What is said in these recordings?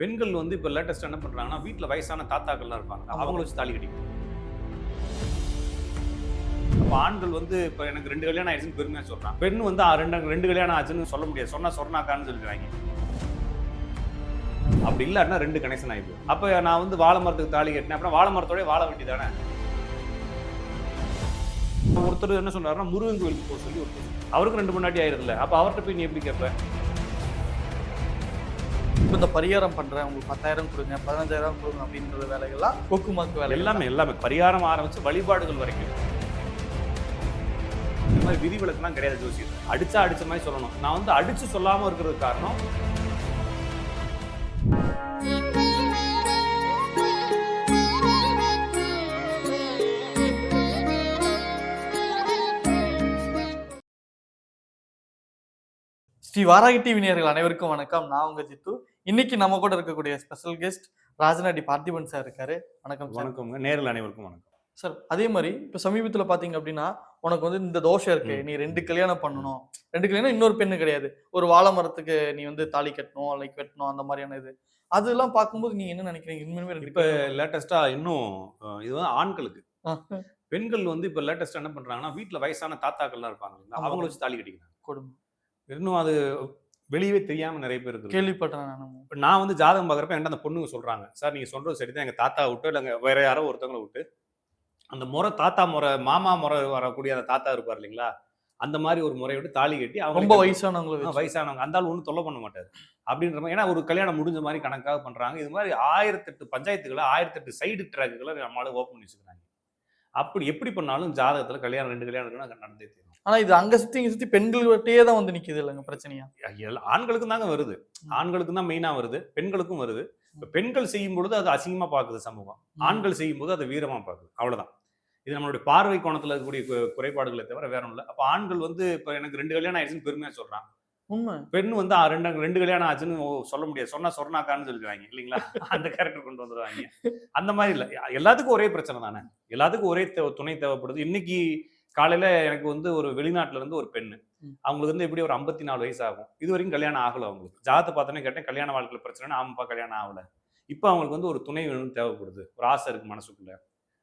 பெண்கள் வந்து இப்போ லேட்டஸ்ட் என்ன பண்றாங்கன்னா வீட்டில் வயசான தாத்தாக்கள்லாம் இருப்பாங்க. அவங்கள வச்சு தாலி கட்டிக்கணும் அப்போ ஆண்கள் வந்து இப்போ எனக்கு ரெண்டு கல்யாணம் ஆயிடுச்சுன்னு பெருமையாக சொல்றான் பெண் வந்து "ஆ, ரெண்டு ரெண்டு கல்யாணம் ஆச்சுன்னு சொல்ல முடியாது. சொன்னா சொன்னாக்கான்னு சொல்லிடுறாங்க அப்படி இல்லாட்டினா ரெண்டு கனெக்ஷன் ஆயிடுது அப்போ நான் வந்து வாழை மரத்துக்கு தாலி கட்டினேன். அப்புறம் வாழை மரத்தோடய வாழ வேண்டியதானே ஒருத்தர் என்ன சொல்றாருன்னா முருகன் கோயிலுக்கு போக சொல்லி ஒருத்தர் அவருக்கு ரெண்டு முன்னாடி ஆயிருதுல அப்போ அவர்கிட்ட போய் நீ எப்படி கேட்ப? இப்போ இந்த பரிகாரம் பண்றேன் உங்களுக்கு பத்தாயிரம் கொடுங்க பதினஞ்சாயிரம் கொடுங்க அப்படின்ற வேலைகள்லாம் கொக்குமாக்கு வேலை எல்லாமே எல்லாமே. பரிகாரம் ஆரம்பிச்சு வழிபாடுகள் வரைக்கும். இந்த மாதிரி விதிவிலக்குலாம் கிடையாது ஜோசியர். அடிச்சா அடிச்ச மாதிரி சொல்லணும். நான் வந்து அடிச்சு சொல்லாம இருக்கிறதுக்கு காரணம் ஸ்ரீ வாராகி டிவி நேயர்கள் அனைவருக்கும் வணக்கம். நான் உங்க ஜித்து. இன்னைக்கு நம்ம கூட இருக்கக்கூடிய special guest Rajanadi Parthiban sir இருக்காரு. வணக்கம் சார் வணக்கம்ங்க நேரில் அனைவருக்கும் வணக்கம். சார் அதே மாதிரி இப்போ சமீபத்துல பாத்தீங்க அப்படின்னா உனக்கு வந்து இந்த தோஷம் இருக்கு. நீ ரெண்டு கல்யாணம் பண்ணணும். ரெண்டு கல்யாணம் இன்னொரு பெண்ணு கிடையாது. ஒரு வாழை மரத்துக்கு நீ வந்து தாலி கட்டணும் லைக் வெட்டணும் அந்த மாதிரியான இது. அதெல்லாம் பார்க்கும்போது நீங்க என்ன நினைக்கிறீங்க? ரெண்டு இப்ப லேட்டஸ்டா இன்னும் இது வந்து ஆண்களுக்கு. பெண்கள் வந்து இப்ப லேட்டஸ்டா என்ன பண்றாங்கன்னா வீட்டுல வயசான தாத்தாக்கள்லாம் இருப்பாங்க. அவங்கள வச்சு தாலி கட்டிக்கிறாங்க. இன்னும் அது வெளியவே தெரியாம நிறைய பேர் இருக்கு கேள்விப்பட்டேன் நான். வந்து ஜாதகம் பார்க்குறப்ப என்கிட்ட அந்த பொண்ணுங்க சொல்றாங்க சார் நீங்க சொல்றது சரிதான். எங்க தாத்தா விட்டு இல்லைங்க வேற யாரோ ஒருத்தவங்கள விட்டு அந்த முறை தாத்தா முறை மாமா முறை வரக்கூடிய அந்த தாத்தா இருப்பார் இல்லைங்களா? அந்த மாதிரி ஒரு முறையை விட்டு தாலி கட்டி அவங்க ரொம்ப வயசானவங்களை ஆ, வச்சு. வயசானவங்க. அந்த ஆள் ஒன்றும் தொல்லை பண்ண மாட்டாரு. அப்படின்ற மாதிரி ஏன்னா ஒரு கல்யாணம் முடிஞ்ச மாதிரி கணக்காக பண்றாங்க. இது மாதிரி ஆயிரத்தெட்டு பஞ்சாயத்துகளை ஆயிரத்தெட்டு சைடு ட்ராக்குகளை நம்மளால ஓப்பன் பண்ணி வச்சுக்கிறாங்க. அப்படி எப்படி பண்ணாலும் ஜாதகத்துல கல்யாணம் ரெண்டு கல்யாணம் நடந்தே தீரும். ஆனா இது அங்க சுத்தி இங்க சுத்தி பெண்கள்கிட்டயே தான் வந்து நிக்குது இல்லைங்க பிரச்சனையா? ஆண்களுக்கும் தாங்க வருது. ஆண்களுக்கும் தான் மெயினா வருது. பெண்களுக்கும் வருது. இப்ப பெண்கள் செய்யும் பொழுது அது அசிங்கமா பாக்குது சமூகம். ஆண்கள் செய்யும் போது அதை வீரமா பார்க்குது. அவ்வளவுதான். இது நம்மளுடைய பார்வை கோணத்துல இருக்கக்கூடிய குறைபாடுகளை தவிர வேற ஒன்றும் இல்லை. அப்ப ஆண்கள் வந்து இப்ப எனக்கு ரெண்டு கல்யாணம் ஆயிடுச்சுன்னு பெருமையா சொல்றான் உண்மை. பெண் வந்து "ஆ, ரெண்டு ரெண்டு கல்யாணம் ஆச்சுன்னு சொல்ல முடியாது. சொன்னா சொன்னாக்கான்னு சொல்லிடுவாங்க இல்லைங்களா? அந்த கேரக்டர் கொண்டு வந்துடுவாங்க அந்த மாதிரி இல்லை. எல்லாத்துக்கும் ஒரே பிரச்சனை தானே? எல்லாத்துக்கும் ஒரே துணை தேவைப்படுது. இன்னைக்கு காலையில எனக்கு வந்து ஒரு வெளிநாட்டுல இருந்து ஒரு பெண்ணு. அவங்களுக்கு வந்து எப்படி ஒரு ஐம்பத்தி நாலு வயசு ஆகும் இது வரைக்கும் கல்யாணம் ஆகல அவங்களுக்கு. ஜாதத்தை பார்த்தோன்னே கேட்டேன் கல்யாண வாழ்க்கையில பிரச்சனை ஆமாப்பா கல்யாணம் ஆகல. இப்போ அவங்களுக்கு வந்து ஒரு துணை வேணும்னு தேவைப்படுது. ஒரு ஆசை இருக்கு மனசுக்குள்ள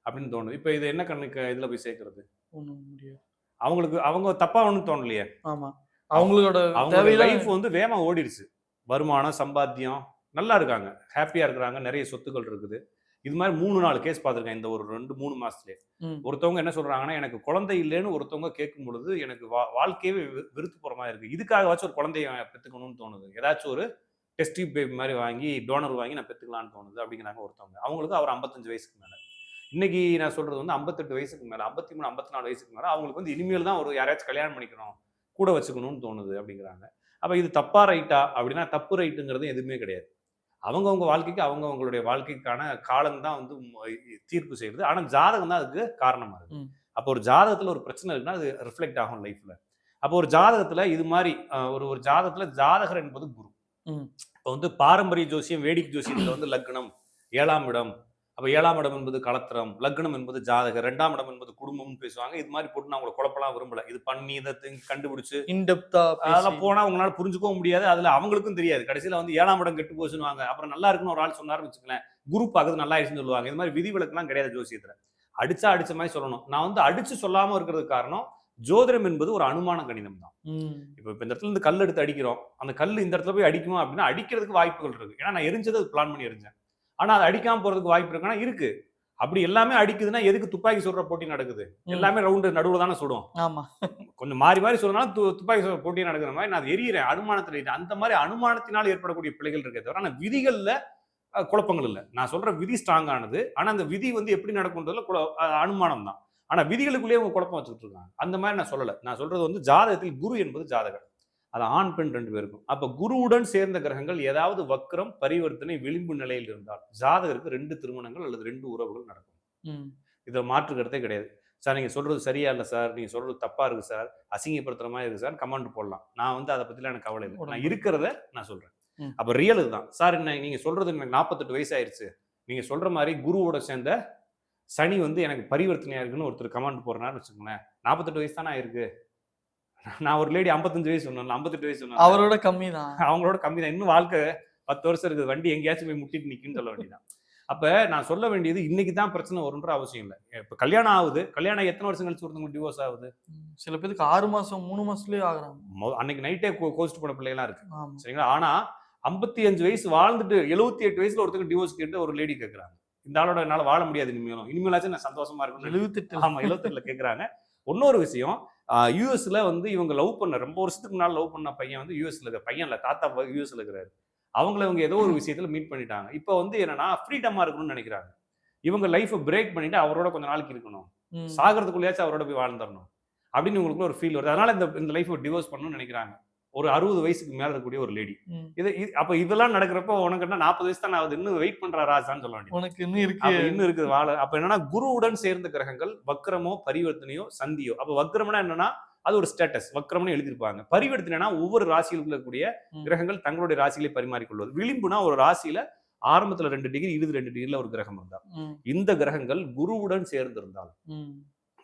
அப்படின்னு தோணுது. இப்போ இது என்ன கண்ணுக்கு இதுல போய் சேர்க்கறது? அவங்களுக்கு அவங்க தப்பா ஒன்றும் தோணலையே. ஆமா. அவங்களோட அவங்க தேவையில்ல லைஃப் வந்து வேகமா ஓடிடுச்சு. வருமானம் சம்பாத்தியம் நல்லா இருக்காங்க. ஹாப்பியா இருக்கிறாங்க. நிறைய சொத்துக்கள் இருக்குது. இது மாதிரி மூணு நாலு கேஸ் பார்த்துருக்கேன் இந்த ஒரு ரெண்டு மூணு மாசத்துலயே. ஒருத்தவங்க என்ன சொல்றாங்கன்னா எனக்கு குழந்தை இல்லைன்னு ஒருத்தவங்க கேட்கும் பொழுது எனக்கு வா வாழ்க்கையவே வெ- வெறுத்து போற மாதிரி இருக்கு. இதுக்காகவாச்சும் ஒரு குழந்தைய பெத்துக்கணும்னு தோணுது. ஏதாச்சும் ஒரு டெஸ்டி பேபி மாதிரி வாங்கி டோனர் வாங்கி நான் பெத்துக்கலாம்னு தோணுது அப்படிங்கிறாங்க ஒருத்தவங்க. அவங்களுக்கு அவர் ஐம்பத்தஞ்சு வயசுக்கு மேல. இன்னைக்கு நான் சொல்றது வந்து ஐம்பத்தெட்டு வயசுக்கு மேல ஐம்பத்தி மூணு ஐம்பத்தி நாலு வயசுக்கு மேல அவங்களுக்கு வந்து இனிமேல் தான் ஒரு யாராச்சும் கல்யாணம் பண்ணிக்கணும். கூட வச்சுக்கணும்னு தோணுது அப்படிங்கிறாங்க. அப்ப இது தப்பா ரைட்டா? அப்படின்னா தப்பு ரைட்டுங்கிறது எதுவுமே கிடையாது. அவங்கவங்க வாழ்க்கைக்கு அவங்கவங்களுடைய வாழ்க்கைக்கான காலம் தான் வந்து தீர்ப்பு செய்யுது. ஆனா ஜாதகம் தான் அதுக்கு காரணமா இருக்கு. அப்போ ஒரு ஜாதகத்துல ஒரு பிரச்சனை இருக்குன்னா அது ரிஃப்ளெக்ட் ஆகும் லைஃப்ல அப்போ ஒரு ஜாதகத்துல இது மாதிரி ஒரு ஒரு ஜாதகத்துல ஜாதகர் என்பது குரு. இப்போ வந்து பாரம்பரிய ஜோசியம் வேடிக்கை ஜோசியத்துல வந்து லக்னம் ஏழாம் இடம் அப்ப ஏழாம் இடம் என்பது களத்திரம் லக்னம் என்பது ஜாதகர் ரெண்டாம் இடம் என்பது குடும்பம்னு பேசுவாங்க. இது மாதிரி போட்டு நான் உங்களை குழப்பலாம் விரும்பல. இது பண்ணி இதை கண்டுபிடிச்சு இன்டெப்தா அதெல்லாம் போனா உங்களால புரிஞ்சுக்கவும் முடியாது. அதுல அவங்களுக்கும் தெரியாது. கடைசியில வந்து ஏழாம் இடம் கெட்டு போச்சுன்னு அப்புறம் நல்லா இருக்குன்னு ஒரு ஆள் சொன்னாருன்னு வச்சுக்கலேன் குரு பார்க்கறது நல்லா ஆயிடுச்சுன்னு சொல்லுவாங்க. இது மாதிரி விதிவிலக்குலாம் கிடையாது ஜோசியத்துல. அடிச்சா அடிச்ச மாதிரி சொல்லணும். நான் வந்து அடிச்சு சொல்லாம இருக்கிறதுக்கு காரணம் ஜோதிடம் என்பது ஒரு அனுமான கணிதம் தான். இப்போ இப்போ இந்த இடத்துல இருந்து கல் எடுத்து அடிக்கிறோம். அந்த கல் இந்த இடத்துல போய் அடிக்குமா அப்படின்னா அடிக்கிறதுக்கு வாய்ப்புகள் இருக்கு. ஏன்னா நான் எரிஞ்சது பிளான் பண்ணி எரிஞ்சேன். ஆனா அது அடிக்காம போறதுக்கு வாய்ப்பு இருக்குன்னா இருக்கு. அப்படி எல்லாமே அடிக்குதுன்னா எதுக்கு துப்பாக்கி சுடுற போட்டி நடக்குது? எல்லாமே ரவுண்டு நடுவுல தானே சுடும் ஆமா. கொஞ்சம் மாறி மாறி து துப்பாக்கி சுடுற போட்டி நடக்கிற மாதிரி நான் எரியிறேன். அனுமானத்தில். அந்த மாதிரி அனுமானத்தினால் ஏற்படக்கூடிய பிழைகள் இருக்கே தவிர ஆனால் விதிகள்ல குழப்பங்கள் இல்லை. நான் சொல்ற விதி ஸ்ட்ராங் ஆனது. ஆனா அந்த விதி வந்து எப்படி நடக்கும்ன்றதுல குழ- அனுமானம் தான் ஆனா விதிகளுக்குள்ளேயே அவங்க குழப்பம் வச்சுட்டு இருக்காங்க. அந்த மாதிரி நான் சொல்லலை. நான் சொல்றது வந்து ஜாதகத்தில் குரு என்பது ஜாதகர். அது ஆண் பெண் ரெண்டு பேருக்கும். அப்ப குருவுடன் சேர்ந்த கிரகங்கள் ஏதாவது வக்ரம் பரிவர்த்தனை விளிம்பு நிலையில் இருந்தால் ஜாதகருக்கு ரெண்டு திருமணங்கள் அல்லது ரெண்டு உறவுகள் நடக்கும். இதில் மாற்று கருத்தே கிடையாது. சார் நீங்கள் சொல்கிறது சரியா இல்லை சார்? நீங்கள் சொல்கிறது தப்பாக இருக்குது சார்? அசிங்கப்படுத்துற மாதிரி இருக்குது சார்? கமெண்ட் போடலாம். நான் வந்து அதை பற்றிலாம் எனக்கு கவலை இல்லை. நான் இருக்கிறத நான் சொல்கிறேன். அப்போ ரியல் இதுதான். சார் என்ன நீங்கள் சொல்கிறது எனக்கு நாற்பத்தெட்டு வயசு ஆயிடுச்சு நீங்கள் சொல்கிற மாதிரி குருவோட சேர்ந்த சனி வந்து எனக்கு பரிவர்த்தனையாக இருக்குன்னு ஒருத்தர் கமெண்ட் போடுறாரு வச்சுக்கோங்களேன். நாற்பத்தெட்டு வயசு தானே ஆயிருக்கு. நான் ஒரு லேடி ஐம்பத்தஞ்சு வயசு சொன்னேன் ஐம்பத்தெட்டு வயசு சொன்னேன் அவரோட கம்மி தான் அவங்களோட கம்மி தான் இன்னும் வாழ்க்கை பத்து வருஷம் இருக்குது. வண்டி எங்கேயாச்சும் போய் முட்டிட்டு நிக்குன்னு சொல்ல வேண்டியதான் அப்ப நான் சொல்ல வேண்டியது இன்னைக்கு தான் பிரச்சனை வரும்ன்ற அவசியம் இல்லை. இப்ப கல்யாணம் ஆகுது. கல்யாணம் எத்தனை வருஷம் கழிச்சு ஒருத்தவங்க டிவோர்ஸ் ஆகுது. சில பேருக்கு ஆறு மாசம் மூணு மாசத்துலயே ஆகுறாங்க. அன்னைக்கு நைட்டே கோஸ்ட் பண்ண பிள்ளைலாம் இருக்கு. சரிங்களா? ஆனா ஐம்பத்தி அஞ்சு வயசு வாழ்ந்துட்டு எழுபத்தி எட்டு வயசுல ஒருத்தங்க டிவோர்ஸ் கேட்டு ஒரு லேடி கேக்குறாங்க. இந்த ஆளோட என்னால வாழ முடியாது இனிமேலும். இனிமேலாச்சும் நான் சந்தோஷமா இருக்கணும் எழுபத்தெட்டு ஆமா எழுபத்தெட்டுல கேக்குறாங்க. இன்னொரு விஷயம் யூஎஸ்ல வந்து இவங்க லவ் பண்ண ரொம்ப வருஷத்துக்கு முன்னாடி லவ் பண்ண பையன் வந்து யூஎஸ்ல இருக்க பையன் இல்ல தாத்தா யூஎஸ்ல இருக்கிறாரு. அவங்கள இவங்க ஏதோ ஒரு விஷயத்துல மீட் பண்ணிட்டாங்க. இப்போ வந்து என்னன்னா ஃப்ரீடமா இருக்கணும்னு நினைக்கிறாங்க. இவங்க லைஃபை பிரேக் பண்ணிட்டு அவரோட கொஞ்ச நாளைக்கு இருக்கணும். சாகிறதுக்குள்ளேயாச்சும் அவரோட போய் வாழ்ந்துடணும் அப்படின்னு இவங்களுக்கு ஒரு ஃபீல் வருது. அதனால இந்த இந்த லைஃப்பை டிவோர்ஸ் பண்ணணும்னு நினைக்கிறாங்க. ஒரு அறுபது வயசுக்கு மேல இருக்கக்கூடிய ஒரு லேடி. இது அப்ப இதெல்லாம் நடக்கிறப்போ உனக்கு என்ன நாற்பது வயசு தான் ஆகுது? இன்னும் வெயிட் பண்ற ராசான்னு சொல்ல வேண்டியது உனக்கு இன்னும் இருக்கு. இன்னும் இருக்குது வாழ. அப்ப என்னன்னா குருவுடன் சேர்ந்த கிரகங்கள் வக்ரமோ பரிவர்த்தனையோ சந்தியோ. அப்ப வக்ரம்னா என்னன்னா அது ஒரு ஸ்டேட்டஸ் வக்ரம்னு எழுதியிருப்பாங்க. பரிவர்த்தனைனா ஒவ்வொரு ராசியிலுக்குள்ள இருக்கக்கூடிய ம். கிரகங்கள் தங்களுடைய ராசிகளை பரிமாறிக்கொள்வது. விளிம்புனா ஒரு ராசியில ஆரம்பத்துல ரெண்டு டிகிரி இறுதி ரெண்டு டிகிரில ஒரு கிரகம் இருந்தா. இந்த கிரகங்கள் குருவுடன் சேர்ந்திருந்தால்.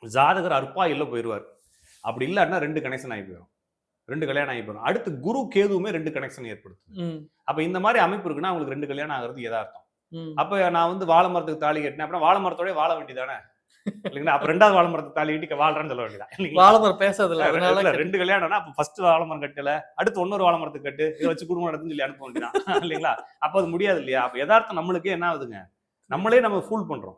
ஜாதகர் அற்பாயில போயிடுவார் அப்படி இல்லாட்டினா ரெண்டு கனெக்ஷன் ஆகி போயிடும் ரெண்டு கல்யாணம் ஆகி போயிடும். அடுத்து குரு கேதுவுமே ரெண்டு கனெக்ஷன் ஏற்படுத்துது. ம். அப்ப இந்த மாதிரி அமைப்பு இருக்குன்னா அவங்களுக்கு ரெண்டு கல்யாணம் ஆகிறது யதார்த்தம். ம். அப்ப நான் வந்து வாழை மரத்துக்கு தாலி கட்டினேன் அப்படின்னா வாழை மரத்தோட வாழ வேண்டியதானே? இல்லைங்களா? அப்ப ரெண்டாவது வாழை மரத்துக்கு தாலி கட்டி வாழ்றேன்னு சொல்ல வேண்டியதா வாழைமரம் பேசாதுல்ல அதனால இல்ல, ரெண்டு கல்யாணம்னா அப்ப ஃபர்ஸ்ட் வாழை மரம் கட்டல அடுத்து இன்னொரு வாழை மரத்துக்கு கட்டு இதை வச்சு குடும்பம் நடத்துன்னு சொல்லி அனுப்ப வேண்டியதான் இல்லைங்களா? அப்ப அது முடியாது இல்லையா? அப்ப யதார்த்தம் நம்மளுக்கே என்ன ஆகுதுங்க? நம்மளே நம்ம ஃபூல் பண்றோம்.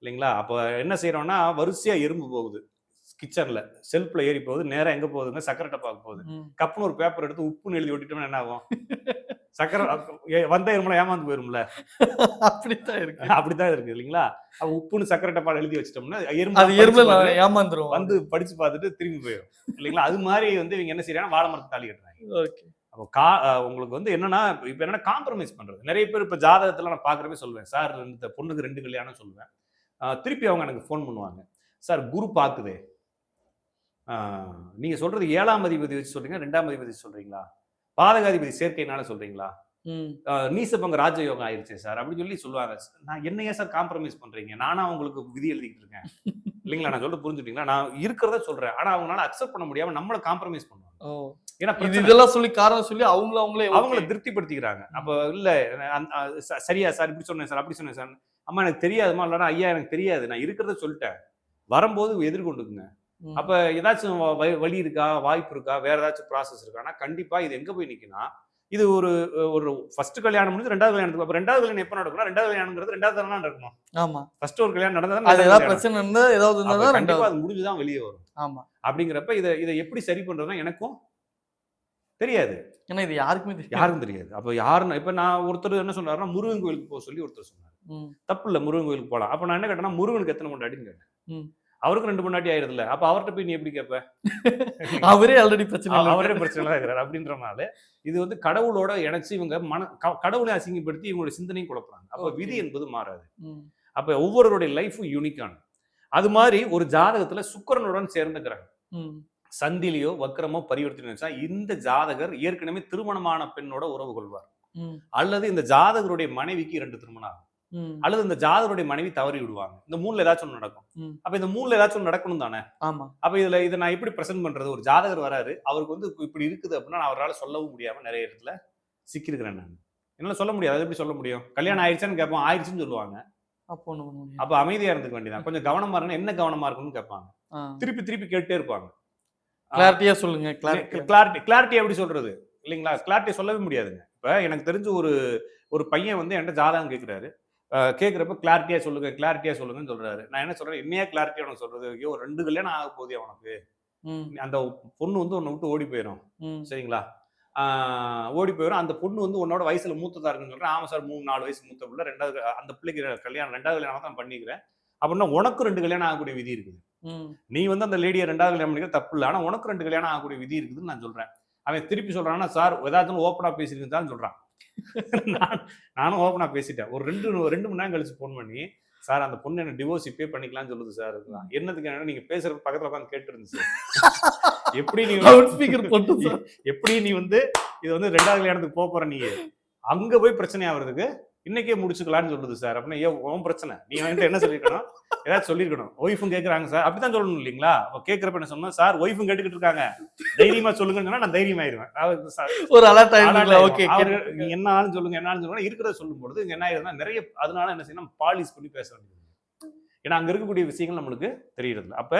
இல்லைங்களா? அப்ப என்ன செய்யறோம்னா வரிசையா எறும்பு போகுது. கிச்சன்ல. செல்ஃப்ல ஏறி போகுது நேரா எங்க போகுதுங்க? சக்கரை டப்பாக்கு போகுது. ம். கப்புன்னு ஒரு பேப்பர் எடுத்து உப்புன்னு எழுதி ஒட்டிட்டோம்னா என்ன ஆகும்? சக்கரை வந்த எறும்புல ஏமாந்து போயிரும்ல? அப்படித்தான் இருக்கு. அப்படித்தான் இருக்கு இல்லைங்களா? அப்ப உப்புன்னு சக்கரை டப்பால எழுதி வச்சிட்டோம்னா அது எறும்பு ஏமாந்துரும். வந்து படிச்சு பார்த்துட்டு திரும்பி போயிடும் இல்லைங்களா? அது மாதிரி வந்து இவங்க என்ன செய்யறாங்க வாழை மரத்து தாலி கட்டுறாங்க. ஓகே. அப்போ கா உங்களுக்கு வந்து என்னன்னா இப்ப என்னன்னா காம்ப்ரமைஸ் பண்றது. நிறைய பேர் இப்ப ஜாதகத்துல நான் பாக்குறப்ப சொல்லுவேன். சார் இந்த பொண்ணுக்கு ரெண்டு கல்யாணம் சொல்லுவேன். திருப்பி அவங்க எனக்கு ஃபோன் பண்ணுவாங்க. சார் குரு பாக்குதே நீங்க சொல்றது ஏழாம் அதிபதி வச்சு சொல்றீங்க ரெண்டாம் அதிபதி சொல்றீங்களா? பாதகாதிபதி சேர்க்கைனால சொல்றீங்களா? நீசபங்க ராஜயோகம் ஆயிருச்சே சார் அப்படின்னு சொல்லி சொல்லுவாங்க. நான் என்ன ஏன் சார் காம்ப்ரமைஸ் பண்றீங்க? நானா உங்களுக்கு விதி எழுதிக்கிட்டு இருக்கேன். இல்லைங்களா? நான் சொல்ல புரிஞ்சுட்டீங்களா? நான் இருக்கிறத சொல்றேன். ஆனா அவங்களால அக்செப்ட் பண்ண முடியாம நம்மள காம்ப்ரமைஸ் பண்ணுவாங்க. ஏன்னா இதெல்லாம் சொல்லி காரணம் சொல்லி அவங்கள அவங்களே அவங்கள திருப்திப்படுத்திக்கிறாங்க. அப்ப இல்ல சரியா சார் இப்படி சொன்னேன் சார் அப்படி சொன்னேன் சார். அம்மா எனக்கு தெரியாதுமா இல்லைன்னா ஐயா எனக்கு தெரியாது. நான் இருக்கிறத சொல்லிட்டேன். வரும்போது எதிர்கொண்டுக்குங்க. அப்ப ஏதாச்சும் வழி இருக்கா? வாய்ப்பு இருக்கா? வேற ஏதாச்சும் ப்ராசஸ் இருக்கானா கண்டிப்பா இது எங்க போய் நிக்குன்னா இது ஒரு ஒரு ஃபர்ஸ்ட் கல்யாணம் முடிஞ்சு ரெண்டாவது கல்யாணத்துக்கு அப்ப ரெண்டாவது கல்யாணம் எப்ப நடக்கும்னா ரெண்டாவது கல்யாணம்ங்கிறது ரெண்டாவது தடவை நடக்கணும். ஆமா. ஃபர்ஸ்ட் ஒரு கல்யாணம் நடந்தா அது ஏதாவது பிரச்சனை இருந்தா ஏதாவது இருந்தா தான் கண்டிப்பா அது முடிஞ்சுதான் வெளியே வரும். ஆமா. அப்படிங்கிறப்ப இதை இதை எப்படி சரி பண்றதுன்னா எனக்கும் தெரியாது. ஏன்னா இது யாருக்குமே தெரியும் யாருக்கும் தெரியாது. அப்ப யாருன்னு இப்ப நான் ஒருத்தர் என்ன சொன்னாருன்னா முருகன் கோயிலுக்கு போக சொல்லி ஒருத்தர் சொன்னார். தப்பு இல்ல முருகன் கோயிலுக்கு போலாம். அப்ப நான் என்ன கேட்டேன்னா முருகனுக்கு எத்தனை பொண்டாட்டின்னு கேட்டேன். ம். அவருக்கு ரெண்டு பொண்டாட்டி ஆயிருதுல அப்ப அவர்கிட்ட போய் நீ எப்படி கேட்ப அவரே ஆல்ரெடி பிரச்சனை. அவரே பிரச்சனை தான் இருக்கிறார் அப்படின்றனால இது வந்து கடவுளோட இணைச்சு இவங்க மன கடவுளை அசிங்கப்படுத்தி இவங்களுடைய சிந்தனையும் குழப்புறாங்க அப்ப. விதி என்பது மாறாது. அப்ப ஒவ்வொருவருடைய லைஃபும் யூனிக்கான அது மாதிரி ஒரு ஜாதகத்துல சுக்கிரனுடன் சேர்ந்த கிரகம் ம். சந்திலியோ வக்கரமோ பரிவர்த்தனை வச்சா இந்த ஜாதகர் ஏற்கனவே திருமணமான பெண்ணோட உறவு கொள்வார். அல்லது இந்த ஜாதகருடைய மனைவிக்கு இரண்டு திருமணம் ஆகும். அல்லது இந்த ஜாதகருடைய மனைவி தவறி விடுவாங்க. இந்த மூணுல ஏதாச்சும் ஒன்று நடக்கும். அப்ப இந்த மூணுல ஏதாச்சும் ஒன்று நடக்கணும் தானே? ஆமா. அப்ப இதுல இதை நான் எப்படி பிரசன்ட் பண்றது? ஒரு ஜாதகர் வராரு அவருக்கு வந்து இப்ப இப்படி இருக்குது அப்படின்னா நான் அவரால் சொல்லவும் முடியாம நிறைய இடத்துல சிக்கியிருக்கிறேன் நான். என்னால சொல்ல முடியாது. அது எப்படி சொல்ல முடியும்? கல்யாணம் ஆயிடுச்சான்னு கேட்போம். ஆயிடுச்சுன்னு சொல்லுவாங்க. அப்போ அமைதியா இருந்துக்க வேண்டியதான் கொஞ்சம் கவனமா இருக்கணும் என்ன கவனமா இருக்கணும்னு கேட்பாங்க. திருப்பி திருப்பி கேட்டே இருப்பாங்க. கிளாரிட்டியா சொல்லுங்க. கிளாரிட்டி கிளாரிட்டி எப்படி சொல்றது? இல்லைங்களா? கிளாரிட்டி சொல்லவே முடியாதுங்க. இப்ப எனக்கு தெரிஞ்ச ஒரு ஒரு பையன் வந்து என்கிட்ட ஜாதகம் கேட்கிறாரு. கேட்குறப்ப கிளாரிட்டியா சொல்லுங்க கிளாரிட்டியா சொல்லுங்கன்னு சொல்றாரு. நான் என்ன சொல்றேன்? என்னையா கிளாரிட்டியா உனக்கு சொல்றது? ஐயோ ரெண்டு கல்யாணம் ஆக போதே உனக்கு. அந்த பொண்ணு வந்து உன்னை விட்டு ஓடி போயிடும். சரிங்களா? ஓடி போயிடும் அந்த பொண்ணு வந்து உன்னோட வயசுல மூத்ததா இருக்குன்னு சொல்றேன். ஆமா சார் மூணு நாலு வயசு மூத்த பிள்ளை. ரெண்டாவது அந்த பிள்ளைக்கு கல்யாணம் ரெண்டாவது கல்யாணம் தான் பண்ணிக்கிறேன். அப்படின்னா உனக்கு ரெண்டு கல்யாணம் ஆகக்கூடிய விதி இருக்குது. நீ வந்து அந்த லேடியை ரெண்டாவது கல்யாணம் பண்ணிக்கிற தப்பு இல்லை. ஆனா உனக்கு ரெண்டு கல்யாணம் ஆகக்கூடிய விதி இருக்குதுன்னு நான் சொல்றேன். அவன் திருப்பி சொல்றான்னா சார் ஏதாச்சும் ஓப்பனா பேசியிருந்தான்னு சொல்றான். நான் நானும் ஓப்பனா பேசிட்டேன். ஒரு ரெண்டு ரெண்டு மணி நேரம் கழிச்சு ஃபோன் பண்ணி சார் அந்த பொண்ணு என்ன டிவோர்ஸ் இப்பே பண்ணிக்கலாம்னு சொல்லுது சார். என்னதுக்கு என்ன நீங்க பேசுறது பக்கத்துல உட்காந்து கேட்டு இருந்துச்சு எப்படி நீ ஸ்பீக்கர் போட்டு எப்படி நீ வந்து இது வந்து ரெண்டாவது கல்யாணத்துக்கு போக போற நீ? அங்க போய் பிரச்சனை ஆகுறதுக்கு இன்னைக்கே முடிச்சுக்கலாம்னு சொல்லுது சார். அப்படின்னா ஏன் உன் பிரச்சனை. நீ என்கிட்ட என்ன சொல்லிருக்கணும்? ஏதாச்சும் சொல்லிருக்கணும். ஒய்ஃபும் கேக்குறாங்க சார். அப்படித்தான் சொல்லணும் இல்லைங்களா? அப்ப கேக்குறப்ப என்ன சொன்னா சார் ஒய்ஃபும் கேட்டுக்கிட்டு இருக்காங்க. தைரியமா சொல்லுங்கன்னு சொன்னா நான் தைரியமாயிருவேன். ஒரு அலர்ட் ஓகே நீங்க என்ன ஆளுன்னு சொல்லுங்க என்ன ஆளுன்னு சொல்லுங்க இருக்கிறத சொல்லும் பொழுது இங்க என்ன ஆயிருதுன்னா நிறைய அதனால என்ன செய்யணும் பாலிஷ் பண்ணி பேச வேண்டியது. ஏன்னா அங்க இருக்கக்கூடிய விஷயங்கள் நம்மளுக்கு தெரியறது இல்ல. அப்ப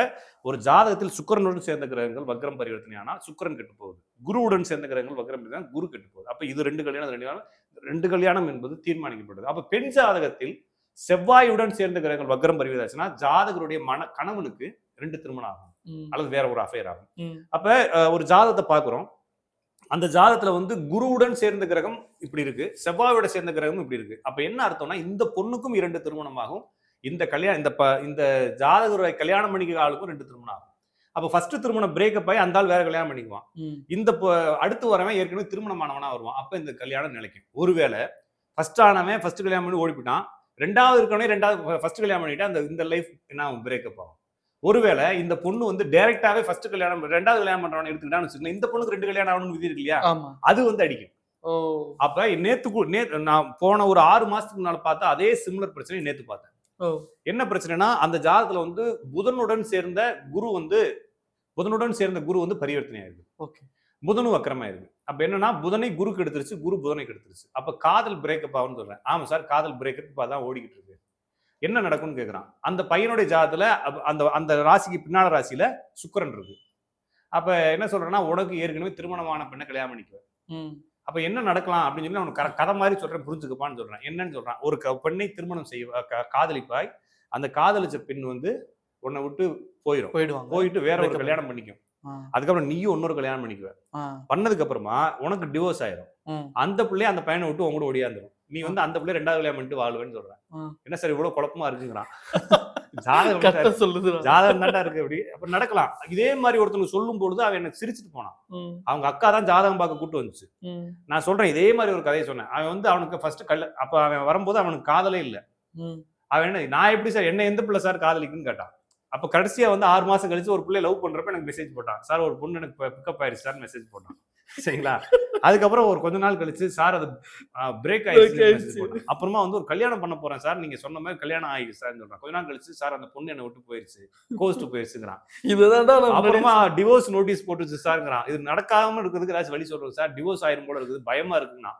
ஒரு ஜாதகத்தில் சுக்கிரனுடன் சேர்ந்த கிரகங்கள் வக்ரம் பரிவர்த்தனை ஆனால் சுக்கிரன் கெட்டு போகுது. குருவுடன் சேர்ந்த கிரகங்கள் வக்ரம் பரிவர்த்தனை குரு கெட்டு போகுது. அப்ப இது ரெண்டு கல்யாணம் ரெண்டு ரெண்டு கல்யாணம் என்பது தீர்மானிக்கப்படுது. அப்ப பெண் ஜாதகத்தில் செவ்வாயுடன் சேர்ந்த கிரகங்கள் வக்ரம் பரிவர்த்தனை ஜாதகருடைய மன கணவனுக்கு ரெண்டு திருமணம் ஆகும். அல்லது வேற ஒரு அஃபேர் ஆகும். அப்ப ஒரு ஜாதகத்தை பார்க்குறோம். அந்த ஜாதகத்துல வந்து குருவுடன் சேர்ந்த கிரகம் இப்படி இருக்கு செவ்வாயோட சேர்ந்த கிரகம் இப்படி இருக்கு. அப்ப என்ன அர்த்தம்னா இந்த பொண்ணுக்கும் இரண்டு திருமணமாகும் இந்த கல்யாணம் இந்த ப இந்த ஜாதகரை கல்யாணம் பண்ணிக்கிற ஆளுக்கும் ரெண்டு திருமணம் ஆகும். அப்ப ஃபர்ஸ்ட் திருமணம் பிரேக்கப் ஆகி அந்த ஆள் வேற கல்யாணம் பண்ணிக்குவான். இந்த அடுத்து வரவன் ஏற்கனவே திருமணமானவனா வருவான். அப்ப இந்த கல்யாணம் நிலைக்கும். ஒருவேளை ஃபர்ஸ்ட் ஆனவன் ஃபர்ஸ்ட் கல்யாணம் பண்ணி ஓடிப்பிட்டான். ரெண்டாவது இருக்கவனே ரெண்டாவது ஃபர்ஸ்ட் கல்யாணம் பண்ணிட்டு அந்த இந்த லைஃப் என்ன பிரேக்கப் ஆகும். ஒருவேளை இந்த பொண்ணு வந்து டைரக்டாவே ஃபர்ஸ்ட் கல்யாணம் ரெண்டாவது கல்யாணம் பண்றவன எடுத்துக்கிட்டான்னு வச்சுக்கோங்க இந்த பொண்ணுக்கு ரெண்டு கல்யாணம் ஆகணும்னு விதி இருக்கு இல்லையா? அது வந்து அடிக்கும். அப்ப நேத்து நே நான் போன ஒரு ஆறு மாசத்துக்கு முன்னால பார்த்தா அதே சிமிலர் பிரச்சனை நேத்து பார்த்தேன். என்ன பிரச்சனைனா அந்த ஜாதகத்துல வந்து புதனுடன் சேர்ந்த குரு வந்து புதனுடன் சேர்ந்த குரு வந்து பரிவர்த்தனை ஆயிருக்கு ஓகே. புதனும் வக்கரமா இருக்கு அப்ப என்னன்னா புதனை குரு கெடுத்துருச்சு குரு புதனை கெடுத்துருச்சு. அப்ப காதல் பிரேக்கப் ஆகும்னு சொல்றேன். ஆமா சார் காதல் பிரேக்கப் இப்போ அதான் ஓடிக்கிட்டு இருக்கு. என்ன நடக்கும்னு கேக்குறான். அந்த பையனுடைய ஜாதத்துல அந்த அந்த ராசிக்கு பின்னால ராசியில சுக்கிரன் இருக்கு. அப்ப என்ன சொல்றேன்னா உனக்கு ஏற்கனவே திருமணமான பெண்ணை கல்யாணம் பண்ணிக்குவ ம். அப்ப என்ன நடக்கலாம் அப்படின்னு சொல்லி அவனுக்கு கதை மாதிரி சொல்றேன் புரிஞ்சுக்கப்பான்னு சொல்றேன். என்னன்னு சொல்றான். ஒரு பெண்ணை திருமணம் செய்வ காதலிப்பாய். அந்த காதலிச்ச பெண் வந்து உன்னை விட்டு போயிடும் போயிடுவாங்க. போயிட்டு வேற ஒரு கல்யாணம் பண்ணிக்கும். அதுக்கப்புறம் நீயும் இன்னொரு கல்யாணம் பண்ணிக்குவ. பண்ணதுக்கு அப்புறமா உனக்கு டிவோர்ஸ் ஆயிரும். அந்த பிள்ளைய அந்த பையனை விட்டு உங்க கூட ஒடியாந்துரும் நீ வந்து அந்த பிள்ளை ரெண்டாவது கல்யாணம் பண்ணிட்டு வாழ்வேன்னு சொல்றேன். என்ன சார் இவ்வளவு குழப்பமா இருக்குங்கிறான். ஜாதகம் சொல்லுது ஜாதகம் தான்டா இருக்கு அப்படி? அப்ப நடக்கலாம். இதே மாதிரி ஒருத்தனுக்கு சொல்லும் பொழுது அவன் எனக்கு சிரிச்சிட்டு போனான். அவங்க அக்கா தான் ஜாதகம் பார்க்க கூட்டு வந்துச்சு. நான் சொல்றேன் இதே மாதிரி ஒரு கதையை சொன்னேன். அவன் வந்து அவனுக்கு ஃபர்ஸ்ட் கல்ல அப்ப அவன் வரும்போது அவனுக்கு காதலே இல்ல. அவன் என்ன நான் எப்படி சார் என்ன எந்த பிள்ளை சார் காதலிக்குன்னு கேட்டான். அப்ப கடைசியா வந்து ஆறு மாசம் கழிச்சு ஒரு பிள்ளை லவ் பண்றப்ப எனக்கு மெசேஜ் போட்டான். சார் ஒரு பொண்ணு எனக்கு பிக்கப் ஆயிருச்சு சார் மெசேஜ் போட்டான். சரிங்களா? அதுக்கப்புறம் ஒரு கொஞ்ச நாள் கழிச்சு சார் அது பிரேக் ஆயிடுச்சு. அப்புறமா வந்து ஒரு கல்யாணம் பண்ண போறேன் சார் நீங்க சொன்ன மாதிரி கல்யாணம் ஆயிடுச்சு சார் சொல்றான். கொஞ்ச நாள் கழிச்சு சார் அந்த பொண்ணு என்னை விட்டு போயிருச்சு. கோஸ்ட் போயிருச்சுங்கிறான். இதுதான்டா நான் அப்புறமா டிவோர்ஸ் நோட்டீஸ் போட்டுச்சு சார்ங்கிறான். இது நடக்காம இருக்கிறதுக்கு ஏதாச்சும் வழி சொல்றது சார் டிவோர்ஸ் ஆயிரும் போல இருக்குது பயமா இருக்குன்னா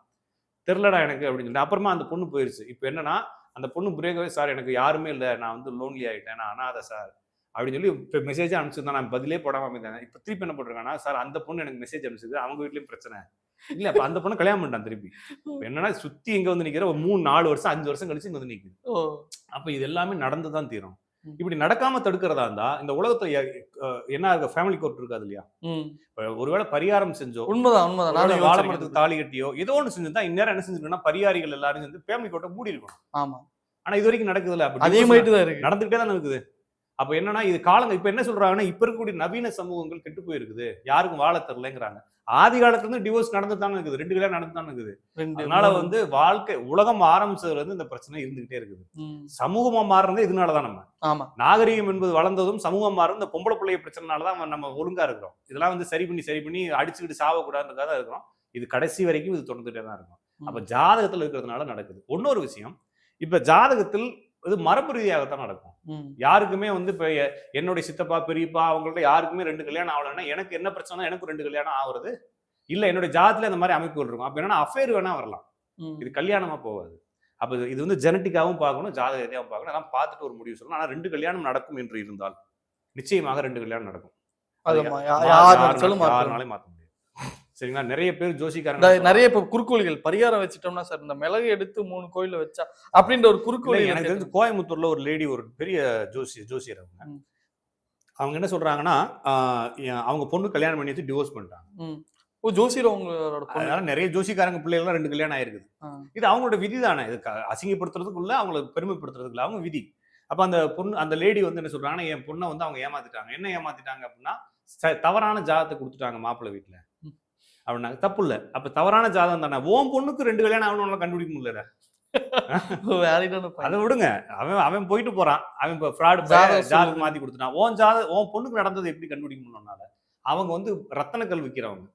தெரிலடா எனக்கு அப்படின்னு சொல்லி அப்புறமா அந்த பொண்ணு போயிருச்சு. இப்போ என்னன்னா அந்த பொண்ணு பிரேக்கவே சார் எனக்கு யாருமே இல்லை. நான் வந்து லோன்லி ஆயிட்டேன். நான் அனாதை சார். அப்படின்னு சொல்லி இப்போ மெசேஜ் அனுப்பிச்சிருந்தா நான் பதிலே போடாம அமைந்தேன் இப்போ திருப்பி என்ன போட்டிருக்கானா சார் அந்த பொண்ணு எனக்கு மெசேஜ் அனுப்பிச்சது அவங்க வீட்லயும் பிரச்சனை. இல்ல அப்ப அந்த பொண்ணு கல்யாணம் பண்ணிட்டான் திருப்பி. இப்ப என்னன்னா சுத்தி இங்க வந்து நிக்கிற ஒரு மூணு நாலு வருஷம் அஞ்சு வருஷம் கழிச்சு இங்க வந்து நிக்குது. ஓ. அப்ப இது எல்லாமே நடந்து தான் தீரும். இப்படி நடக்காம தடுக்கிறதா இருந்தா இந்த உலகத்துல என்ன இருக்கு? ஃபேமிலி கோர்ட் இருக்காது இல்லையா? ஒருவேளை பரிகாரம் செஞ்சோ உண்மைதான் உண்மைதான். ஒருவேளை நானும் வாழை யோசிச்சிருக்கேன். மரத்துக்கு தாலி கட்டியோ ஏதோ ஒன்று செஞ்சிருந்தா இந்நேரம் என்ன செஞ்சிருக்கணும் பரிகாரிகள் எல்லாரும் சேர்ந்து ஃபேமிலி கோர்ட்டை மூடி இருக்கணும் ஆமா. ஆனா இது வரைக்கும் நடக்குதுல்ல divorce அதிகமாயிட்டு தான் இருக்கு. நடந்துகிட்டே தானே இருக்குது. அப்ப என்னன்னா இது காலங்க இப்ப என்ன சொல்றாங்கன்னா இப்ப இருக்கக்கூடிய நவீன சமூகங்கள் கெட்டு போயிருக்குது. யாருக்கும் வாழ தெரிலங்கிறாங்க ஆதி காலத்துல இருந்து டிவோர்ஸ் நடந்து தானே இருக்குது. ரெண்டு கல்யாணம் நடந்து தானே இருக்குது அதனால. வந்து வாழ்க்கை உலகம் ஆரம்பிச்சதுல இருந்து இந்த பிரச்சனை இருந்துகிட்டே இருக்குது. சமூகமா மாறுறதே இதனாலதான் நம்ம. ஆமா. நாகரிகம் என்பது வளர்ந்ததும் சமூகம் மாறும் இந்த பொம்பளை பிள்ளைய பிரச்சனைனாலதான் நம்ம- ஒழுங்கா இருக்கிறோம். இதெல்லாம் வந்து சரி பண்ணி சரி பண்ணி அடிச்சுக்கிட்டு சாவக்கூடாதுன்றதுக்காக தான் இருக்கிறோம். இது கடைசி வரைக்கும் இது தொடர்ந்துட்டே தான் இருக்கும். அப்ப ஜாதகத்துல இருக்கிறதுனால நடக்குது. இன்னொரு விஷயம் இப்ப ஜாதகத்தில் இது மரபு ரீதியாகத்தான் நடக்கும். யாருக்குமே வந்து இப்ப என்னுடைய சித்தப்பா பெரியப்பா அவங்கள்ட்ட யாருக்குமே ரெண்டு கல்யாணம் ஆகலைன்னா எனக்கு என்ன பிரச்சனை எனக்கு ரெண்டு கல்யாணம் ஆகுறது. இல்ல என்னுடைய ஜாதத்துல அந்த மாதிரி அமைப்புகள் இருக்கும். அப்ப என்னன்னா அஃபேர் வேணா வரலாம். இது கல்யாணமா போகாது. அப்ப இது- வந்து ஜெனட்டிக்காவும் பார்க்கணும் ஜாதக ரீதியாகவும் பார்க்கணும். அதான் பார்த்துட்டு ஒரு முடிவு சொல்லணும். ஆனா ரெண்டு கல்யாணம் நடக்கும் என்று இருந்தால் நிச்சயமாக ரெண்டு கல்யாணம் நடக்கும். யாருனாலும் நினைச்சாலும் மாத்தலாம். யாருனாலும் மாத்த முடியாது சரிங்களா? நிறைய பேர் ஜோசிக்காரங்க நிறைய இப்ப குறுக்கோளிகள் பரிகாரம் வச்சுட்டோம்னா சார் இந்த மிளகு எடுத்து மூணு கோயில்ல வச்சா அப்படின்ற ஒரு குறுக்கோளி எனக்கு தெரிஞ்சு கோயம்புத்தூர்ல ஒரு லேடி ஒரு பெரிய ஜோசி ஜோசியர் அவங்க. அவங்க என்ன சொல்றாங்கன்னா அவங்க பொண்ணு கல்யாணம் பண்ணி வச்சு டிவோர்ஸ் பண்ணிட்டாங்க. ம். ஓ ஜோசியர் பொண்ணு. அதனால நிறைய ஜோசிக்காரங்க பிள்ளைகள்லாம் ரெண்டு கல்யாணம் ஆயிருக்குது. இது அவங்களோட விதி தானே. இது அசிங்கப்படுத்துறதுக்குள்ள அவங்கள பெருமைப்படுத்துறதுக்கு இல்ல அவங்க விதி. அப்ப அந்த பொண்ணு அந்த லேடி வந்து என்ன சொல்றாங்கன்னா என் பொண்ணை வந்து அவங்க ஏமாத்திட்டாங்க. என்ன ஏமாத்திட்டாங்க அப்படின்னா தவறான ஜாதத்தை கொடுத்துட்டாங்க மாப்பிள்ளை வீட்டுல. அப்படின்னாங்க. தப்பு இல்ல அப்ப தவறான ஜாதகம் தானே. உன் பொண்ணுக்கு ரெண்டு கல்யாணம் ஆகணும்னு கண்டுபிடிக்க முடியல. அதை விடுங்க. அவன் அவன் போயிட்டு போறான். அவன் இப்போ ஃப்ராட் ஜாதகம். மாத்தி கொடுத்துட்டான். உன் ஜாத உன் பொண்ணுக்கு நடந்தது எப்படி கண்டுபிடிக்க முடியும்னால அவங்க வந்து ரத்தன கல் விற்கிறவங்க.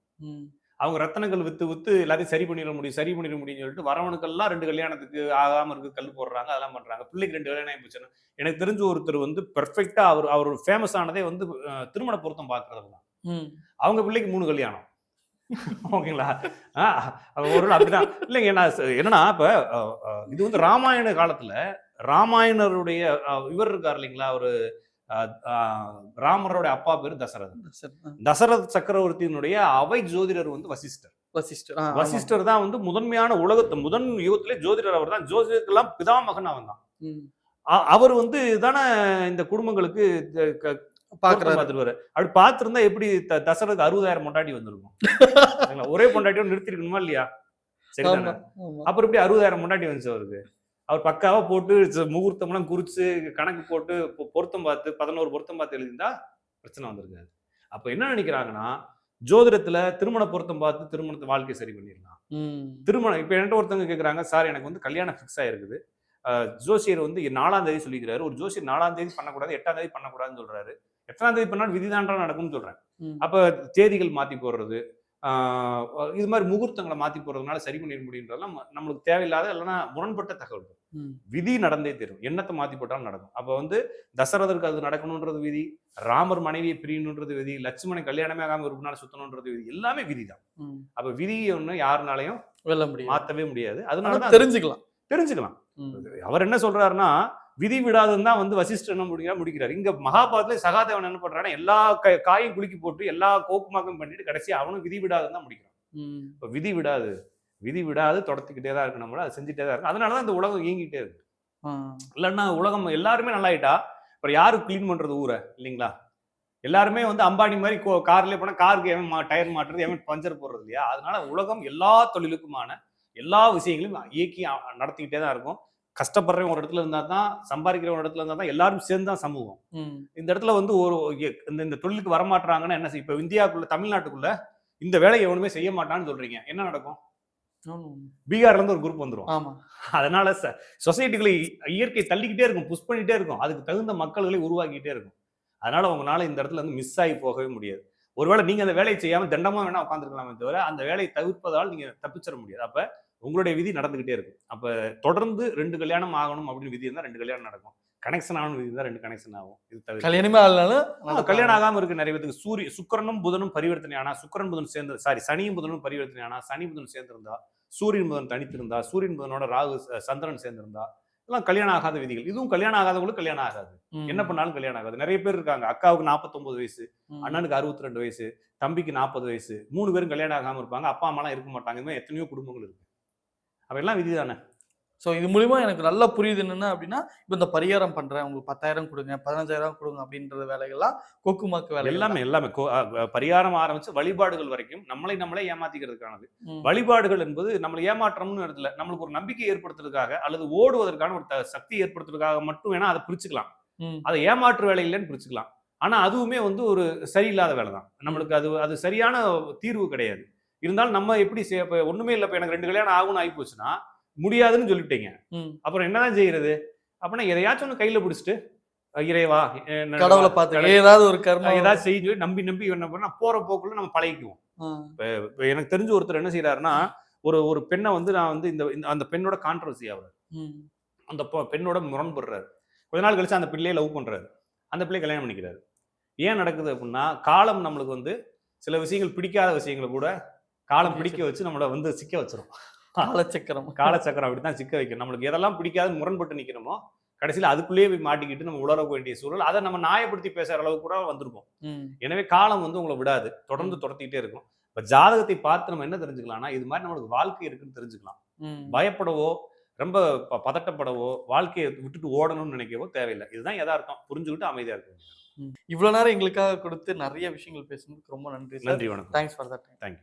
அவங்க ரத்தனங்கள் வித்து வித்து எல்லாத்தையும் சரி பண்ணிட முடியும் சரி பண்ணிட முடியும்னு சொல்லிட்டு வரவனுக்கெல்லாம் ரெண்டு கல்யாணத்துக்கு ஆகாம இருக்கு கல் போடுறாங்க அதெல்லாம் பண்றாங்க. பிள்ளைக்கு ரெண்டு கல்யாணம் போச்சுன்னா எனக்கு தெரிஞ்ச ஒருத்தர் வந்து பெர்ஃபெக்டா அவர் அவர் ஃபேமஸ் ஆனதே வந்து திருமண பொருத்தம் பார்க்கறது தான். அவங்க பிள்ளைக்கு மூணு கல்யாணம். ஓகேங்களா? ஆ, ஒரு நாள் அப்படிதான். இல்லைங்க நான் என்னன்னா இப்ப இது வந்து ராமாயண காலத்துல ராமாயணருடைய இவர் இருக்கார் இல்லைங்களா? ஒரு ராமரோட அப்பா பேரு தசரதன். தசரத சக்கரவர்த்தியினுடைய அவை ஜோதிடர் வந்து வசிஷ்டர். வசிஷ்டர். வசிஷ்டர் தான் வந்து முதன்மையான உலகத்து முதன் யுகத்திலே ஜோதிடர் அவர் தான். ஜோதிடருக்கெல்லாம் பிதாமகன் அவன் தான் அவர் வந்து தானே இந்த குடும்பங்களுக்கு பாக்குறாரு. அப்படி பார்த்திருந்தா எப்படி தசரதுக்கு அறுபதாயிரம் பொண்டாட்டி வந்திருக்கும். சரிங்களா? ஒரே பொண்டாட்டியோட நிறுத்திருக்கணுமா இல்லையா? சரிதானே. அப்புறம் எப்படி அறுபதாயிரம் பொண்டாட்டி வந்துச்சு அவருக்கு? அவர் பக்காவா போட்டு முகூர்த்தம்லாம் குறிச்சு கணக்கு போட்டு பொருத்தம் பார்த்து பதினோரு பொருத்தம் பார்த்து எழுதியிருந்தா பிரச்சனை வந்திருக்காது. அப்ப என்ன நினைக்கிறாங்கன்னா ஜோதிடத்துல திருமண பொருத்தம் பார்த்து திருமணத்தை வாழ்க்கை சரி பண்ணிடலாம். ம். திருமணம் இப்போ என்கிட்ட ஒருத்தவங்க கேட்குறாங்க சார் எனக்கு வந்து கல்யாணம் ஃபிக்ஸ் ஆயிருக்குது. ஜோசியர் வந்து நாலாம் தேதி சொல்லிக்கிறாரு. ஒரு ஜோசியர் நாலாம் தேதி பண்ணக்கூடாது எட்டாம் தேதி பண்ணக்கூடாதுன்னு சொல்றாரு. எத்தனாம் தேதி பண்ணாலும் விதிதான்றா நடக்கும்னு சொல்றேன். அப்ப தேதிகள் மாத்தி போடுறது ஆஹ், இது மாதிரி முகூர்த்தங்களை மாத்தி போடுறதுனால சரி பண்ணிட முடியுன்றதெல்லாம் நம்மளுக்கு தேவையில்லாத இல்லைன்னா முரண்பட்ட தகவல்கள் ம். விதி நடந்தே தரும். எண்ணத்தை மாத்தி போட்டாலும் நடக்கும். அப்ப வந்து தசரதருக்கு அது நடக்கணுன்றது விதி ராமர் மனைவியை பிரியணுன்றது விதி லட்சுமணன் கல்யாணமே ஆகாம ஒரு நாள் சுத்தணுன்றது விதி எல்லாமே விதி தான். அப்ப விதியை ஒண்ணு யாருனாலையும் மாத்தவே முடியாது. அதனால தான் தெரிஞ்சுக்கலாம். தெரிஞ்சுக்கலாம். அவர் என்ன சொல்றாருன்னா விதி விடாதுன்னு தான் வந்து வசிஷ்டர் என்ன முடிக்கிறா? முடிக்கிறார். இங்க மகாபாரத்ல சகாதேவன் என்ன பண்றான்னா எல்லா காயும் குலுக்கி போட்டு எல்லா கோக்குமாக்கும் பண்ணிட்டு கடைசியா அவனும் விதி விடாதுன்னு தான் முடிக்கிறான். இப்ப விதி விடாது. விதி விடாது தொடர்த்துக்கிட்டே தான் இருக்கு நம்மள அதை செஞ்சுட்டே தான் இருக்கு அதனால தான் இந்த உலகம் இயங்கிட்டே இருக்கு. இல்லைன்னா உலகம் எல்லாருமே நல்லாயிட்டா? அப்புறம் யாரு க்ளீன் பண்றது ஊரை? இல்லைங்களா? எல்லாருமே வந்து அம்பானி மாதிரி கோ- கார்லயே போனா காருக்கு எவன் டயர் மாட்டுறது எவன் பஞ்சர் போடுறது இல்லையா? அதனால உலகம் எல்லா தொழிலுக்குமான எல்லா விஷயங்களையும் இயக்கி நடத்திக்கிட்டே தான் இருக்கும். கஷ்டப்படுறவன் ஒரு இடத்துல இருந்தா தான் சம்பாதிக்கிற ஒரு இடத்துல இருந்தா தான் எல்லாரும் சேர்ந்து தான் சமூகம். இந்த இடத்துல வந்து ஒரு இந்த இந்த தொழிலுக்கு வரமாட்டாங்கன்னா என்ன இப்போ இந்தியாவுக்குள்ள தமிழ்நாட்டுக்குள்ள இந்த வேலையை எவனுமே செய்ய மாட்டான்னு சொல்றீங்க. என்ன நடக்கும். பீகார்ல இருந்து ஒரு குரூப் வந்துரும். ஆமா. அதனால சொசைட்டிகளை இயற்கை தள்ளிக்கிட்டே இருக்கும் புஷ் பண்ணிட்டே இருக்கும். அதுக்கு தகுந்த மக்கள்களை உருவாக்கிட்டே இருக்கும். அதனால உங்களால இந்த இடத்துல வந்து மிஸ் ஆகி போகவே முடியாது. ஒருவேளை நீங்க அந்த வேலையை செய்யாம தண்டமா வேணா உட்காந்துருக்கலாமே தவிர அந்த வேலையை தவிர்ப்பதால் நீங்க தப்பிச்சிட முடியாது. அப்ப உங்களுடைய விதி நடந்துகிட்டே இருக்கும். அப்ப தொடர்ந்து ரெண்டு கல்யாணம் ஆகணும் அப்படின்னு விதி இருந்தா ரெண்டு கல்யாணம் நடக்கும். கனெக்ஷன் ஆகணும் விதி இருந்தா ரெண்டு கனெக்ஷன் ஆகும். இது தவிர கல்யாணமே ஆகலனாலும் கல்யாணம் ஆகாம இருக்கு நிறைய பேருக்கு சூரிய சுக்கிரனும் புதனும் பரிவர்த்தனை. ஆனா சுக்கிரன் புதன் சேர்ந்து சாரி சனியும் புதனும் பரிவர்த்தனை. ஆனா சனி புதன் சேர்ந்திருந்தா சூரியன் புதன் தனித்திருந்தா சூரியன் புதனோட ராகு சந்திரன் சேர்ந்திருந்தா எல்லாம் கல்யாணம் ஆகாத விதிகள். இதுவும் கல்யாணம் ஆகாதவங்களுக்கு கல்யாணம் ஆகாது. என்ன பண்ணாலும் கல்யாணம் ஆகாது. நிறைய பேர் இருக்காங்க. அக்காவுக்கு 49 வயசு. அண்ணனுக்கு 62 வயசு தம்பிக்கு நாற்பது வயசு மூணு பேரும் கல்யாணம் ஆகாம இருப்பாங்க. அப்பா அம்மாலாம் இருக்க மாட்டாங்க. எத்தனையோ குடும்பங்கள் இருக்கு. அப்ப எல்லாம் விதி தானே ஸோ இது மூலியமா எனக்கு நல்லா புரியுது என்னன்னா அப்படின்னா இப்போ இந்த பரிகாரம் பண்றேன் உங்களுக்கு பத்தாயிரம் கொடுங்க பதினஞ்சாயிரம் கொடுங்க அப்படின்ற வேலைகள்லாம் கொக்குமாக்கு வேலை எல்லாமே எல்லாமே. பரிகாரம் ஆரம்பிச்சு வழிபாடுகள் வரைக்கும் நம்மளை நம்மளே ஏமாத்திக்கிறதுக்கானது. வழிபாடுகள் என்பது நம்மளை ஏமாற்றம்னு இடத்துல நம்மளுக்கு ஒரு நம்பிக்கை ஏற்படுத்துறதுக்காக அல்லது ஓடுவதற்கான ஒரு சக்தி ஏற்படுத்துறதுக்காக மட்டும் வேணா அதை பிரிச்சுக்கலாம். அதை ஏமாற்று வேலை இல்லைன்னு பிரிச்சுக்கலாம். ஆனா அதுவுமே வந்து ஒரு சரியில்லாத வேலை தான். நம்மளுக்கு அது அது சரியான தீர்வு கிடையாது. இருந்தாலும் நம்ம எப்படி இப்ப ஒண்ணுமே இல்லை இப்ப எனக்கு ரெண்டு கல்யாணம் ஆகும்னு ஆகி போச்சுன்னா முடியாதுன்னு சொல்லிட்டீங்க. அப்புறம் என்னதான் செய்யறது? அப்படின்னா எதையாச்சும் ஒன்று கையில பிடிச்சிட்டு இறைவா கடவுளை பார்த்து ஏதாவது ஒரு கர்மம் ஏதாவது செய்ய சொல்லி நம்பி நம்பி என்ன பண்ணா போற போக்குள்ள நம்ம பழகிக்குவோம். இப்ப எனக்கு தெரிஞ்ச ஒருத்தர் என்ன செய்யறாருன்னா ஒரு ஒரு பெண்ணை வந்து நான் வந்து இந்த அந்த பெண்ணோட கான்ட்ரவர்சி ஆகுறாரு. அந்த பெண்ணோட முரண்படுறாரு. கொஞ்ச நாள் கழிச்சு அந்த பிள்ளையை லவ் பண்றாரு. அந்த பிள்ளையை கல்யாணம் பண்ணிக்கிறாரு. ஏன் நடக்குது அப்படின்னா காலம் நம்மளுக்கு வந்து சில விஷயங்கள் பிடிக்காத விஷயங்களை கூட காலம் பிடிக்க வச்சு நம்மளை வந்து சிக்க வச்சிரும். காலச்சக்கரம் காலச்சக்கரம் அப்படித்தான் சிக்க வைக்கும் நம்மளுக்கு எதெல்லாம் பிடிக்காது முரண்பட்டு நிக்கிறோமோ கடைசியில் அதுக்குள்ளேயே போய் மாட்டிக்கிட்டு நம்ம உலர வேண்டிய சூழல் அதை நம்ம நியாயப்படுத்தி பேசுற அளவுக்கு கூட வந்திருப்போம் ம். எனவே காலம் வந்து உங்களை விடாது. தொடர்ந்து துரத்திக்கிட்டே இருக்கும். இப்ப ஜாதகத்தை பார்த்து நம்ம என்ன தெரிஞ்சுக்கலாம்னா இது மாதிரி நம்மளுக்கு வாழ்க்கை இருக்குன்னு தெரிஞ்சுக்கலாம். பயப்படவோ ரொம்ப பதட்டப்படவோ வாழ்க்கையை விட்டுட்டு ஓடணும்னு நினைக்கவோ தேவையில்லை. இதுதான் யதார்த்தம். புரிஞ்சுக்கிட்டு அமைதியா இருக்கும் இவ்வளவு நேரம் எங்களுக்காக கொடுத்து நிறைய விஷயங்கள் பேசுனதுக்கு ரொம்ப நன்றி நன்றி வணக்கம். Thanks for that thank you